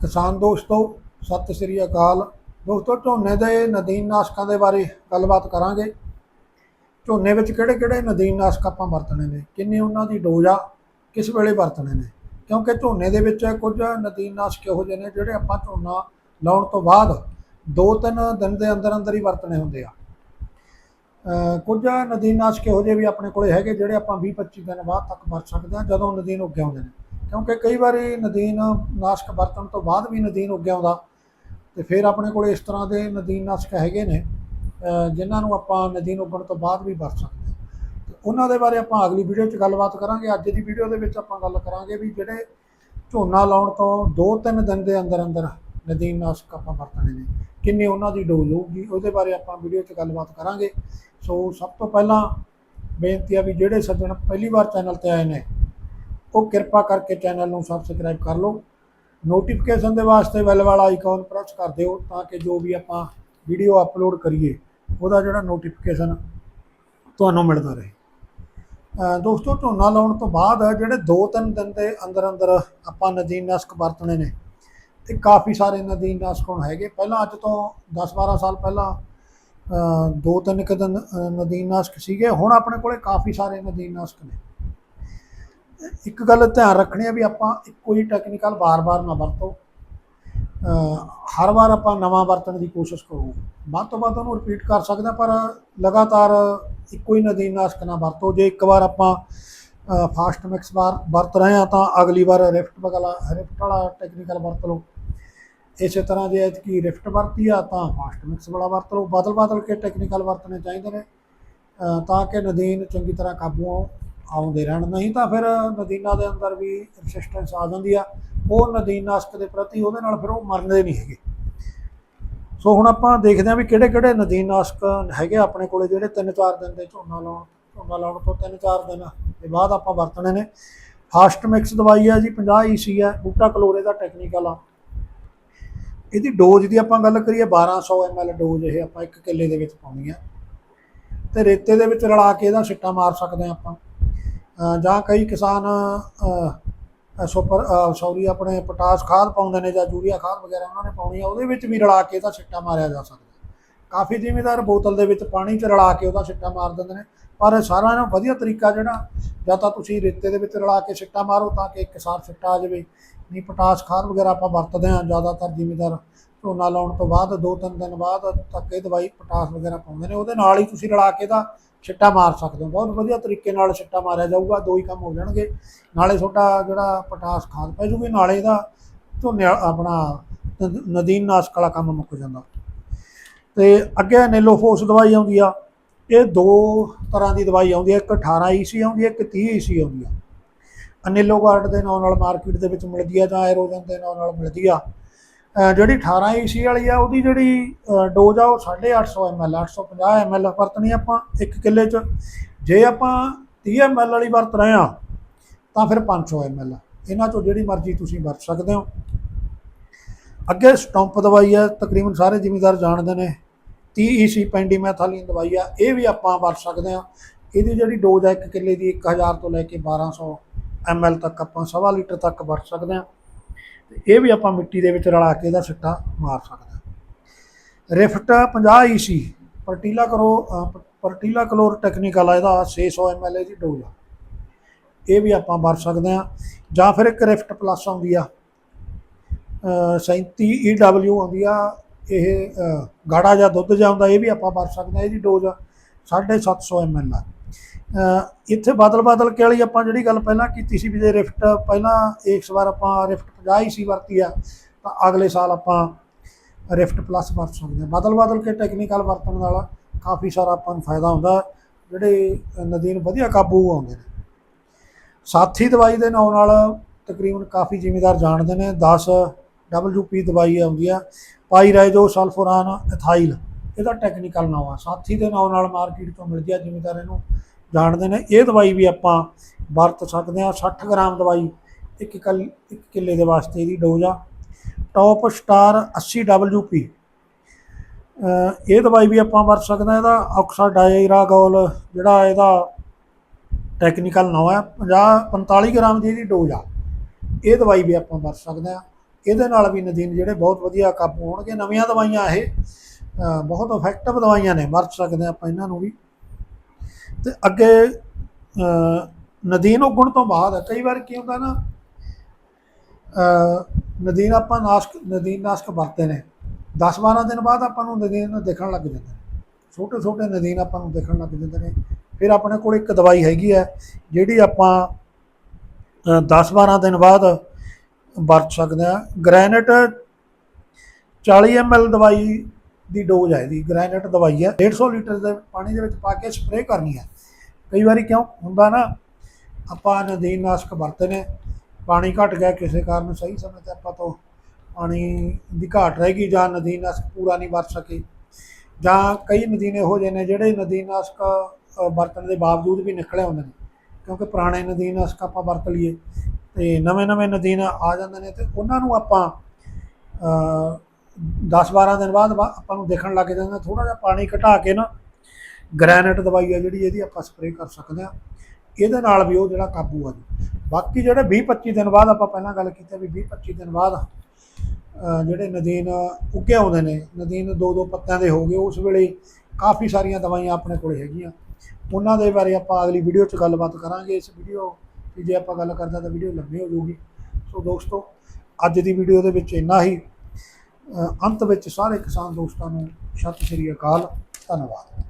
ਕਿਸਾਨ ਦੋਸਤੋ, ਸਤਿ ਸ੍ਰੀ ਅਕਾਲ। ਦੋਸਤੋ, ਝੋਨੇ ਦੇ ਨਦੀਨ ਨਾਸ਼ਕਾਂ ਦੇ ਬਾਰੇ ਗੱਲਬਾਤ ਕਰਾਂਗੇ। ਝੋਨੇ ਵਿੱਚ ਕਿਹੜੇ-ਕਿਹੜੇ ਨਦੀਨ ਨਾਸ਼ਕ ਆਪਾਂ ਵਰਤਣੇ ਨੇ? ਕਿੰਨੀ ਉਹਨਾਂ ਦੀ ਡੋਜ਼ ਆ? ਕਿਸ ਵੇਲੇ ਵਰਤਣੇ ਨੇ? ਕਿਉਂਕਿ ਝੋਨੇ ਦੇ ਵਿੱਚ ਕੁਝ ਨਦੀਨ ਨਾਸ਼ਕ ਇਹੋ ਜਿਹੇ ਨੇ ਜਿਹੜੇ ਆਪਾਂ ਝੋਨਾ ਲਾਉਣ ਤੋਂ ਬਾਅਦ 2-3 ਦਿਨ ਦੇ ਅੰਦਰ ਅੰਦਰ ਹੀ ਵਰਤਣੇ ਹੁੰਦੇ ਆ। ਕੁਝ ਨਦੀਨ ਨਾਸ਼ਕ ਇਹੋ ਜਿਹੇ ਵੀ ਆਪਣੇ ਕੋਲੇ ਹੈਗੇ ਜਿਹੜੇ ਆਪਾਂ 20-25 ਦਿਨ ਬਾਅਦ ਤੱਕ ਵਰਤ ਸਕਦੇ ਹਾਂ, ਜਦੋਂ ਨਦੀਨ ਉੱਗ ਆਉਂਦੇ ਨੇ। ਕਿਉਂਕਿ ਕਈ ਵਾਰੀ ਨਦੀਨ ਨਾਸ਼ਕ ਵਰਤਣ ਤੋਂ ਬਾਅਦ ਵੀ ਨਦੀਨ ਉੱਗਿਆ ਆਉਂਦਾ। ਤੇ ਫਿਰ ਆਪਣੇ ਕੋਲ ਇਸ ਤਰ੍ਹਾਂ ਦੇ ਨਦੀਨ ਨਾਸ਼ਕ ਹੈਗੇ ਨੇ ਜਿਨ੍ਹਾਂ ਨੂੰ ਆਪਾਂ ਨਦੀਨ ਉੱਗਣ ਤੋਂ ਬਾਅਦ ਵੀ ਵਰਤ ਸਕਦੇ ਹਾਂ। ਤੇ ਉਹਨਾਂ ਦੇ ਬਾਰੇ ਆਪਾਂ ਅਗਲੀ ਵੀਡੀਓ 'ਚ ਗੱਲਬਾਤ ਕਰਾਂਗੇ। ਅੱਜ ਦੀ ਵੀਡੀਓ ਦੇ ਵਿੱਚ ਆਪਾਂ ਗੱਲ ਕਰਾਂਗੇ ਵੀ ਜਿਹੜੇ ਝੋਨਾ ਲਾਉਣ ਤੋਂ 2-3 ਦਿਨ ਦੇ ਅੰਦਰ ਅੰਦਰ ਨਦੀਨ ਨਾਸ਼ਕ ਆਪਾਂ ਵਰਤਣੇ ਨੇ, ਕਿੰਨੀ ਉਹਨਾਂ ਦੀ ਡੋਜ਼ ਹੋਊਗੀ, ਉਹਦੇ ਬਾਰੇ ਆਪਾਂ ਵੀਡੀਓ 'ਚ ਗੱਲਬਾਤ ਕਰਾਂਗੇ। ਸੋ ਸਭ ਤੋਂ ਪਹਿਲਾਂ ਬੇਨਤੀ ਆ ਵੀ ਜਿਹੜੇ ਸੱਜਣ ਪਹਿਲੀ ਵਾਰ ਚੈਨਲ ਤੇ ਆਏ ਨੇ ਉਹ ਕਿਰਪਾ ਕਰਕੇ ਚੈਨਲ ਨੂੰ ਸਬਸਕ੍ਰਾਈਬ ਕਰ ਲਓ। ਨੋਟੀਫਿਕੇਸ਼ਨ ਦੇ ਵਾਸਤੇ ਬੈਲ ਵਾਲਾ ਆਈਕਨ ਪ੍ਰੈਸ ਕਰ ਦਿਓ ਤਾਂ ਕਿ ਜੋ ਵੀ ਆਪਾਂ ਵੀਡੀਓ ਅਪਲੋਡ ਕਰੀਏ, ਉਹਦਾ ਜਿਹੜਾ ਨੋਟੀਫਿਕੇਸ਼ਨ ਤੁਹਾਨੂੰ ਮਿਲਦਾ ਰਹੇ। ਦੋਸਤੋ, ਝੋਨਾ ਲਾਉਣ ਤੋਂ ਬਾਅਦ ਜਿਹੜੇ 2-3 ਦਿਨ ਦੇ ਅੰਦਰ ਅੰਦਰ ਆਪਾਂ ਨਦੀਨਨਾਸ਼ਕ ਵਰਤਣੇ ਨੇ ਤੇ ਕਾਫੀ ਸਾਰੇ ਨਦੀਨਨਾਸ਼ਕ ਹੁਣ ਹੈਗੇ। ਪਹਿਲਾਂ ਅੱਜ ਤੋਂ 10-12 ਸਾਲ ਪਹਿਲਾਂ ਦੋ ਤਿੰਨ ਕੁ ਦਿਨ, ਅਹ ਨਦੀਨਨਾਸ਼ਕ ਸੀਗੇ। ਹੁਣ ਆਪਣੇ ਕੋਲੇ ਕਾਫੀ ਸਾਰੇ ਨਦੀਨਨਾਸ਼ਕ ਨੇ। ਇੱਕ ਗੱਲ ਧਿਆਨ ਰੱਖਣੀ ਹੈ ਵੀ ਆਪਾਂ ਇੱਕੋ ਹੀ ਟੈਕਨੀਕਲ ਵਾਰ-ਵਾਰ ਨਾ ਵਰਤੋ। ਹਰ ਵਾਰ ਆਪਾਂ ਨਵਾਂ ਵਰਤਣ ਦੀ ਕੋਸ਼ਿਸ਼ ਕਰੋ। ਵੱਧ ਤੋਂ ਵੱਧ ਉਹਨੂੰ ਰਿਪੀਟ ਕਰ ਸਕਦਾ ਪਰ ਲਗਾਤਾਰ ਇੱਕੋ ਹੀ ਨਦੀਨਨਾਸ਼ਕ ਨਾ ਵਰਤੋ। ਜੇ ਇੱਕ ਵਾਰ ਆਪਾਂ ਫਾਸਟ ਮਿਕਸ ਵਾਰ ਵਰਤ ਰਹੇ ਹਾਂ ਤਾਂ ਅਗਲੀ ਵਾਰ ਰਿਫਟ ਵਾਲਾ ਰਿਫਟ ਵਾਲਾ ਟੈਕਨੀਕਲ ਵਰਤ ਲਓ। ਇਸੇ ਤਰ੍ਹਾਂ ਜੇ ਐਤਕੀ ਰਿਫਟ ਵਰਤੀ ਆ, ਤਾਂ ਫਾਸਟ ਮਿਕਸ ਵਾਲਾ ਵਰਤ ਲਓ। ਬਦਲ ਬਦਲ ਕੇ ਟੈਕਨੀਕਲ ਵਰਤਣੇ ਚਾਹੀਦੇ ਨੇ। ਤਾਂ ਕਿ ਨਦੀਨ ਚੰਗੀ ਤਰ੍ਹਾਂ ਕਾਬੂ ਆਉ- ਆਉਂਦੇ ਰਹਿਣ। ਨਹੀਂ ਤਾਂ ਫਿਰ ਨਦੀਨਾਂ ਦੇ ਅੰਦਰ ਵੀ ਰੈਸਿਸਟੈਂਸ ਆ ਜਾਂਦੀ ਆ। ਉਹ ਨਦੀਨਨਾਸ਼ਕ ਦੇ ਪ੍ਰਤੀ ਉਹਦੇ ਨਾਲ ਫਿਰ ਉਹ ਮਰਦੇ ਨਹੀਂ ਹੈਗੇ। ਸੋ ਹੁਣ ਆਪਾਂ ਦੇਖਦੇ ਹਾਂ ਵੀ ਕਿਹੜੇ ਕਿਹੜੇ ਨਦੀਨਨਾਸ਼ਕ ਹੈਗੇ ਆਪਣੇ ਕੋਲੇ, ਜਿਹੜੇ 3-4 ਦਿਨ ਦੇ ਝੋਨਾ ਲਾਉਣ ਝੋਨਾ ਲਾਉਣ ਤੋਂ 3-4 ਦਿਨ ਦੇ ਬਾਅਦ ਆਪਾਂ ਵਰਤਣੇ ਨੇ। ਫਾਸਟ ਮਿਕਸ ਦਵਾਈ ਆ ਜੀ 50 ਈਸੀ ਆ, ਬੂਟਾ ਕਲੋਰੇ ਦਾ ਟੈਕਨੀਕਲ ਆ ਇਹਦੀ ਡੋਜ਼ ਦੀ ਆਪਾਂ ਗੱਲ ਕਰੀਏ 1200 ml ਡੋਜ਼ ਇਹ ਆਪਾਂ ਇੱਕ ਕਿੱਲੇ ਦੇ ਵਿੱਚ ਪਾਉਣੀ ਆ। ਤੇ ਰੇਤੇ ਦੇ ਵਿੱਚ ਰਲਾ ਕੇ ਇਹਦਾ ਸਿੱਟਾ ਮਾਰ ਸਕਦੇ ਆ ਆਪਾਂ। ਜਾਂ ਕਈ ਕਿਸਾਨ ਸੁਪਰ ਸੌਰੀ, ਆਪਣੇ ਪੋਟਾਸ ਖਾਦ ਪਾਉਂਦੇ ਨੇ ਜਾਂ ਯੂਰੀਆ ਖਾਦ ਵਗੈਰਾ ਉਹਨਾਂ ਨੇ ਪਾਉਣੀ ਆ, ਉਹਦੇ ਵਿੱਚ ਵੀ ਰਲਾ ਕੇ ਇਹਦਾ ਸਿੱਟਾ ਮਾਰਿਆ ਜਾ ਸਕਦਾ। ਕਾਫੀ ਜ਼ਿਮੀਦਾਰ ਬੋਤਲ ਦੇ ਵਿੱਚ ਪਾਣੀ 'ਚ ਰਲਾ ਕੇ ਉਹਦਾ ਸਿੱਟਾ ਮਾਰ ਦਿੰਦੇ ਨੇ, ਪਰ ਸਾਰਿਆਂ ਨਾਲੋਂ ਵਧੀਆ ਤਰੀਕਾ ਜਿਹੜਾ, ਜਾਂ ਤਾਂ ਤੁਸੀਂ ਰੇਤੇ ਦੇ ਵਿੱਚ ਰਲਾ ਕੇ ਸਿੱਟਾ ਮਾਰੋ ਤਾਂ ਕਿ ਇੱਕ ਸਾਫ਼ ਸਿੱਟਾ ਆ ਜਾਵੇ। ਨਹੀਂ, ਪੋਟਾਸ ਖਾਦ ਵਗੈਰਾ ਆਪਾਂ ਵਰਤਦੇ ਹਾਂ ਜ਼ਿਆਦਾਤਰ ਜ਼ਿਮੀਦਾਰ ਝੋਨਾ ਲਾਉਣ ਤੋਂ ਬਾਅਦ, ਦੋ ਤਿੰਨ ਦਿਨ ਬਾਅਦ ਤੱਕ ਇਹ ਦਵਾਈ, ਪੋਟਾਸ ਵਗੈਰਾ ਪਾਉਂਦੇ ਨੇ, ਉਹਦੇ ਨਾਲ ਹੀ ਤੁਸੀਂ ਰਲਾ ਕੇ ਦਾ ਛਿੱਟਾ ਮਾਰ ਸਕਦੇ ਹੋ। ਬਹੁਤ ਵਧੀਆ ਤਰੀਕੇ ਨਾਲ ਛਿੱਟਾ ਮਾਰਿਆ ਜਾਊਗਾ, ਦੋ ਹੀ ਕੰਮ ਹੋ ਜਾਣਗੇ। ਨਾਲੇ ਤੁਹਾਡਾ ਜਿਹੜਾ ਪੋਟਾਸ ਖਾਦ ਪੈ ਜੂਗੀ, ਨਾਲੇ ਇਹਦਾ ਝੋਨੇ ਆਪਣਾ ਨ- ਨਦੀਨ ਨਾਸ਼ਕ ਵਾਲਾ ਕੰਮ ਮੁੱਕ ਜਾਂਦਾ। ਤੇ ਅੱਗੇ ਨੈਲੋਫੋਸ ਦਵਾਈ ਆਉਂਦੀ ਆ, ਇਹ ਦੋ ਤਰ੍ਹਾਂ ਦੀ ਦਵਾਈ ਆਉਂਦੀ ਹੈ ਇੱਕ 18 ਈਸੀ ਆਉਂਦੀ ਹੈ ਇੱਕ 30 ਈਸੀ ਆਉਂਦੀ ਆ। ਅਨਿਲੋਗਾਰਡ ਦੇ ਨਾਂ ਨਾਲ ਮਾਰਕੀਟ ਦੇ ਵਿੱਚ ਮਿਲਦੀ ਆ ਜਾਂ ਐਰੋਜਨ ਦੇ ਨਾਂ ਨਾਲ ਮਿਲਦੀ ਆ। ਜਿਹੜੀ 18 ਈਸੀ ਵਾਲੀ ਆ, ਉਹਦੀ ਜਿਹੜੀ ਡੋਜ਼ ਆ, ਉਹ 850 ml 850 ml ਵਰਤਣੀ ਆਪਾਂ ਇੱਕ ਕਿੱਲੇ 'ਚ। ਜੇ ਆਪਾਂ 30 ml ਵਾਲੀ ਵਰਤ ਰਹੇ ਆ, ਤਾਂ ਫਿਰ 500 ml ਇਹਨਾਂ 'ਚੋਂ ਜਿਹੜੀ ਮਰਜ਼ੀ ਤੁਸੀਂ ਵਰਤ ਸਕਦੇ ਹੋ। ਅੱਗੇ ਸਟੰਪ ਦਵਾਈ ਆ, ਤਕਰੀਬਨ ਸਾਰੇ ਜ਼ਿਮੀਦਾਰ ਜਾਣਦੇ ਨੇ। 30 ਈਸੀ ਪੈਂਡੀਮੈਥਾਲੀਨ ਦਵਾਈ ਆ, ਇਹ ਵੀ ਆਪਾਂ ਵਰਤ ਸਕਦੇ ਆ। ਇਹਦੀ ਜਿਹੜੀ ਡੋਜ਼ ਆ, ਇੱਕ ਕਿੱਲੇ ਦੀ 1000 ਤੋਂ ਲੈ ਕੇ 1200 ml ਤੱਕ ਆਪਾਂ ਸਵਾ ਲੀਟਰ ਤੱਕ ਵਰਤ ਸਕਦੇ ਆ। ਇਹ ਵੀ ਆਪਾਂ ਮਿੱਟੀ ਦੇ ਵਿੱਚ ਰਲਾ ਕੇ ਇਹਦਾ ਸਿੱਟਾ ਮਾਰ ਸਕਦੇ ਹਾਂ। ਰਿਫਟ 50 ਈਸੀ ਪਰਟੀਲਾ ਕਰੋ ਪਰਟੀਲਾ ਕਲੋਰ ਟੈਕਨੀਕਲ ਆ ਇਹਦਾ 600 ml ਦੀ ਡੋਜ਼ ਆ। ਇਹ ਵੀ ਆਪਾਂ ਵਰ ਸਕਦੇ ਆ ਜਾਂ ਫਿਰ ਇੱਕ ਰਿਫਟ ਪਲੱਸ ਆਉਂਦੀ ਆ ਅ, 37 EW ਆਉਂਦੀ ਆ ਇਹ ਗਾੜਾ ਜਾਂ ਦੁੱਧ ਜਾਂ ਹੁੰਦਾ ਇਹ ਵੀ ਆਪਾਂ ਵਰ ਸਕਦੇ ਆ ਇਹਦੀ ਡੋਜ਼ 750 ml ਆ। ਇੱਥੇ ਬਦਲ ਬਦਲ ਕੇ ਵਾਲੀ ਆਪਾਂ ਜਿਹੜੀ ਗੱਲ ਪਹਿਲਾਂ ਕੀਤੀ ਸੀ ਵੀ ਜੇ ਰਿਫਟ ਪਹਿਲਾਂ ਇਸ ਵਾਰ ਆਪਾਂ ਰਿਫਟ 50 ਹੀ ਸੀ ਵਰਤੀ ਆ, ਤਾਂ ਅਗਲੇ ਸਾਲ ਆਪਾਂ ਰਿਫਟ ਪਲੱਸ ਵਰਤ ਸਕਦੇ ਹਾਂ। ਬਦਲ ਬਦਲ ਕੇ ਟੈਕਨੀਕਲ ਵਰਤਣ ਨਾਲ ਕਾਫੀ ਸਾਰਾ ਆਪਾਂ ਨੂੰ ਫਾਇਦਾ ਹੁੰਦਾ, ਜਿਹੜੇ ਨਦੀਨ ਵਧੀਆ ਕਾਬੂ ਆਉਂਦੇ ਨੇ। ਸਾਥੀ ਦਵਾਈ ਦੇ ਨਾਂ ਨਾਲ ਤਕਰੀਬਨ ਕਾਫੀ ਜ਼ਿਮੀਦਾਰ ਜਾਣਦੇ ਨੇ 10 WP ਦਵਾਈ ਆਉਂਦੀ ਆ ਪਾਈਰਾਈਜ਼ੋ ਸਲਫੋਰਾਨ, ਇਥਾਈਲ, ਇਹਦਾ ਟੈਕਨੀਕਲ ਨਾਮ ਆ। ਸਾਥੀ ਦੇ ਨਾਂ ਨਾਲ ਮਾਰਕੀਟ ਤੋਂ ਮਿਲਦੀ ਆ ਜ਼ਿਮੀਦਾਰ ਇਹਨੂੰ। ਜਾਣਦੇ ਨੇ। ਇਹ ਦਵਾਈ ਵੀ ਆਪਾਂ ਵਰਤ ਸਕਦੇ ਆ 60 ਗ੍ਰਾਮ ਦਵਾਈ ਇੱਕ ਕਿੱਲ ਇੱਕ ਕਿੱਲੇ ਦੇ ਵਾਸਤੇ ਇਹਦੀ ਡੋਜ਼ ਆ। ਟੌਪ ਸਟਾਰ 80 WP ਅਹ ਇਹ ਦਵਾਈ ਵੀ ਆਪਾਂ ਵਰਤ ਸਕਦੇ ਆ ਇਹਦਾ ਆਕਸਾਡਾਇਰਾਗੋਲ ਜਿਹੜਾ ਇਹਦਾ ਟੈਕਨੀਕਲ ਨਾਮ ਹੈ 50 45 ਗ੍ਰਾਮ ਦੀ ਇਹਦੀ ਡੋਜ਼ ਆ। ਇਹ ਦਵਾਈ ਵੀ ਆਪਾਂ ਵਰਤ ਸਕਦੇ ਆ ਇਹਦੇ ਨਾਲ ਵੀ ਨਦੀਨ ਜਿਹੜੇ ਬਹੁਤ ਵਧੀਆ ਕਾਬੂ ਹੋਣਗੇ। ਨਵੀਆਂ ਦਵਾਈਆਂ ਇਹ ਬਹੁਤ ਇਫੈਕਟਿਵ ਦਵਾਈਆਂ ਨੇ। ਵਰਤ ਸਕਦੇ ਹਾਂ ਆਪਾਂ ਇਹਨਾਂ ਨੂੰ ਵੀ। ਤੇ ਅੱਗੇ ਅ, ਨਦੀਨ ਉੱਗਣ ਤੋਂ ਬਾਅਦ ਹੈ ਕਈ ਵਾਰ ਕੀ ਹੁੰਦਾ ਨਾ ਨਦੀਨ ਆਪਾਂ ਨਾਸ਼ਕ ਨਦੀਨ ਨਾਸ਼ਕ ਵਰਤੇ ਨੇ। 10 12 ਦਿਨ ਬਾਅਦ ਆਪਾਂ ਨੂੰ ਨਦੀਨ ਦੇਖਣ ਲੱਗ ਜਾਂਦੇ ਨੇ। ਛੋਟੇ ਛੋਟੇ ਨਦੀਨ ਆਪਾਂ ਨੂੰ ਦੇਖਣ ਲੱਗ ਜਾਂਦੇ ਨੇ। ਫਿਰ ਆਪਣੇ ਕੋਲ ਇੱਕ ਦਵਾਈ ਹੈਗੀ ਹੈ ਜਿਹੜੀ ਆਪਾਂ 10 12 ਦਿਨ ਬਾਅਦ ਵਰਤ ਸਕਦੇ ਆ ਗ੍ਰੈਨੇਟ 40 ml ਦਵਾਈ ਦੀ ਡੋਜ਼ ਹੈ ਇਹਦੀ। ਗ੍ਰੈਨੇਟ ਦਵਾਈ ਹੈ 150 ਲੀਟਰ ਦੇ ਪਾਣੀ ਦੇ ਵਿੱਚ ਪਾ ਕੇ ਸਪਰੇਅ ਕਰਨੀ ਹੈ ਕਈ ਵਾਰੀ ਕਿਉਂ? ਹੁੰਦਾ ਨਾ, ਆਪਾਂ ਨਦੀਨ ਨਾਸ਼ਕ ਵਰਤੇ ਨੇ। ਪਾਣੀ ਘਟ ਗਿਆ, ਕਿਸੇ ਕਾਰਨ ਸਹੀ ਸਮੇਂ ਤੇ ਆਪਾਂ ਤੋਂ ਪਾਣੀ ਦੀ ਘਾਟ ਰਹਿ ਗਈ ਜਾਂ ਨਦੀਨ ਨਾਸ਼ਕ ਪੂਰਾ ਨਹੀਂ ਵਰਤ ਸਕੇ। ਜਾਂ ਕਈ ਨਦੀਨ ਇਹੋ ਜਿਹੇ ਨੇ ਜਿਹੜੇ ਨਦੀਨ ਨਾਸ਼ਕ ਵਰਤਣ ਦੇ ਬਾਵਜੂਦ ਵੀ ਨਿਕਲੇ ਹੁੰਦੇ ਨੇ। ਕਿਉਂਕਿ ਪੁਰਾਣੇ ਨਦੀਨ ਨਾਸ਼ਕ ਆਪਾਂ ਵਰਤ ਲਈਏ ਤੇ ਨਵੇਂ ਨਵੇਂ ਨਦੀਨ ਆ ਜਾਂਦੇ ਨੇ ਤੇ ਉਹਨਾਂ ਨੂੰ ਆਪਾਂ 10 12 ਦਿਨ ਬਾਅਦ ਬਾ- ਆਪਾਂ ਨੂੰ ਦੇਖਣ ਲੱਗ ਜਾਂਦਾ ਥੋੜਾ ਜਿਹਾ ਪਾਣੀ ਘਟਾ ਕੇ ਨਾ ਗ੍ਰੈਨੇਟ ਦਵਾਈ ਆ ਜਿਹੜੀ ਇਹਦੀ ਆਪਾਂ ਸਪਰੇਅ ਕਰ ਸਕਦੇ ਆ ਇਹਦੇ ਨਾਲ ਵੀ ਉਹ ਜਿਹੜਾ ਕਾਬੂ ਆ ਜੀ ਬਾਕੀ ਜਿਹੜੇ 20 25 ਦਿਨ ਬਾਅਦ ਆਪਾਂ ਪਹਿਲਾਂ ਗੱਲ ਕੀਤੀ ਵੀ 20 25 ਦਿਨ ਬਾਅਦ ਅ, ਜਿਹੜੇ ਨਦੀਨ ਉੱਗੇ ਆਉਂਦੇ ਨੇ ਨਦੀਨ ਦੋ ਦੋ ਪੱਤਿਆਂ ਦੇ ਹੋ ਗਏ ਉਸ ਵੇਲੇ ਕਾਫੀ ਸਾਰੀਆਂ ਦਵਾਈਆਂ ਆਪਣੇ ਕੋਲ ਹੈਗੀਆਂ। ਉਹਨਾਂ ਦੇ ਬਾਰੇ ਆਪਾਂ ਅਗਲੀ ਵੀਡੀਓ 'ਚ ਗੱਲਬਾਤ ਕਰਾਂਗੇ ਇਸ ਵੀਡੀਓ ਦੀ ਜੇ ਆਪਾਂ ਗੱਲ ਕਰਦਾ ਤਾਂ ਵੀਡੀਓ ਲੰਬੀ ਹੋ ਜਾਊਗੀ। ਸੋ ਦੋਸਤੋ ਅੱਜ ਦੀ ਵੀਡੀਓ ਦੇ ਵਿੱਚ ਇੰਨਾ ਹੀ। ਅੰਤ ਵਿੱਚ ਸਾਰੇ ਕਿਸਾਨ ਦੋਸਤਾਂ ਨੂੰ ਸਤਿ ਸ਼੍ਰੀ ਅਕਾਲ ਧੰਨਵਾਦ।